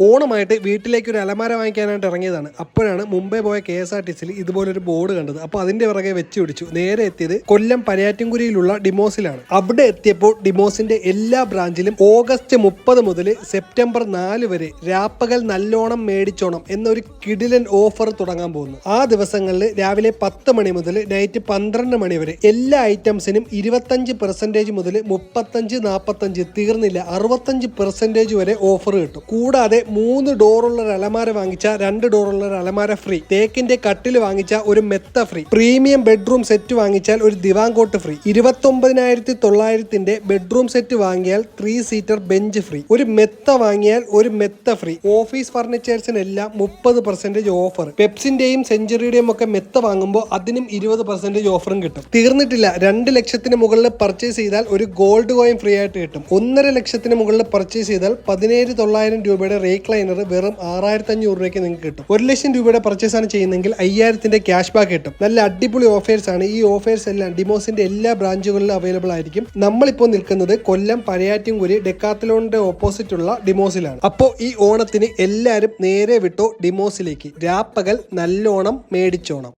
ഓണമായിട്ട് വീട്ടിലേക്ക് ഒരു അലമാര വാങ്ങിക്കാനായിട്ട് ഇറങ്ങിയതാണ്. അപ്പോഴാണ് മുംബൈ പോയ കെ എസ് ആർ ടി സിയിൽ ഇതുപോലൊരു ബോർഡ് കണ്ടത്. അപ്പോൾ അതിന്റെ പിറകെ വെച്ച് പിടിച്ചു. നേരെ എത്തിയത് കൊല്ലം പനയാറ്റിൻകുരിയിലുള്ള ഡിമോസിലാണ്. അവിടെ എത്തിയപ്പോൾ ഡിമോസിന്റെ എല്ലാ ബ്രാഞ്ചിലും ഓഗസ്റ്റ് മുപ്പത് മുതൽ സെപ്റ്റംബർ നാല് വരെ രാപ്പകൽ നല്ലോണം മേടിച്ചോണം എന്നൊരു കിടിലൻ ഓഫർ തുടങ്ങാൻ പോകുന്നു. ആ ദിവസങ്ങളിൽ രാവിലെ പത്ത് മണി മുതൽ നൈറ്റ് പന്ത്രണ്ട് മണി വരെ എല്ലാ ഐറ്റംസിനും ഇരുപത്തഞ്ച് പെർസെന്റേജ് മുതൽ മുപ്പത്തഞ്ച് നാൽപ്പത്തഞ്ച് തീർന്നില്ല. അറുപത്തഞ്ച് പെർസെന്റേജ് വരെ ഓഫർ കിട്ടും. കൂടാതെ മൂന്ന് ഡോറുള്ള ഒരു അലമാര വാങ്ങിച്ച രണ്ട് ഡോറുള്ള ഒരു അലമാര ഫ്രീ തേക്കിന്റെ കട്ടിൽ വാങ്ങിച്ച ഒരു മെത്ത ഫ്രീ പ്രീമിയം ബെഡ്റൂം സെറ്റ് വാങ്ങിച്ചാൽ ഒരു ദിവാങ്കോട്ട് ഫ്രീ ഇരുപത്തൊമ്പതിനായിരത്തി തൊള്ളായിരത്തിന്റെ ബെഡ്റൂം സെറ്റ് വാങ്ങിയാൽ ത്രീ സീറ്റർ ബെഞ്ച് ഫ്രീ ഒരു മെത്ത വാങ്ങിയാൽ ഒരു മെത്ത ഫ്രീ ഓഫീസ് ഫർണിച്ചേഴ്സിന് എല്ലാം മുപ്പത് പെർസെന്റേജ് ഓഫർ പെപ്സിന്റെയും സെഞ്ചുറിയുടെയും ഒക്കെ മെത്ത വാങ്ങുമ്പോൾ അതിനും ഇരുപത് പെർസെന്റേജ് ഓഫറും കിട്ടും. തീർന്നിട്ടില്ല. രണ്ട് ലക്ഷത്തിന് മുകളിൽ പർച്ചേസ് ചെയ്താൽ ഒരു ഗോൾഡ് കോയിൻ ഫ്രീ ആയിട്ട് കിട്ടും. ഒന്നര ലക്ഷത്തിന് മുകളിൽ പർച്ചേസ് ചെയ്താൽ പതിനേഴ് തൊള്ളായിരം രൂപയുടെ റേക്ലൈനർ വെറും ആറായിരത്തി അഞ്ഞൂറ് രൂപയ്ക്ക് നിങ്ങൾക്ക് കിട്ടും. ഒരു ലക്ഷം രൂപയുടെ പർച്ചേസ് ആണ് ചെയ്യുന്നതെങ്കിൽ അയ്യായിരത്തിന്റെ ക്യാഷ് ബാക്ക് കിട്ടും. നല്ല അടിപൊളി ഓഫേഴ്സ് ആണ്. ഈ ഓഫേഴ്സ് എല്ലാം ഡിമോസിന്റെ എല്ലാ ബ്രാഞ്ചുകളിലും അവൈലബിൾ ആയിരിക്കും. നമ്മളിപ്പോൾ നിൽക്കുന്നത് കൊല്ലം പഴയാറ്റിൻകുരി ഡെക്കാത്തലോണിന്റെ ഓപ്പോസിറ്റ് ഉള്ള ഡിമോസിലാണ് അപ്പോൾ ഈ ഓണത്തിന് എല്ലാവരും നേരെ വിട്ടോ ഡിമോസിലേക്ക് രാപ്പകൽ നല്ലോണം മേടിച്ചോണം.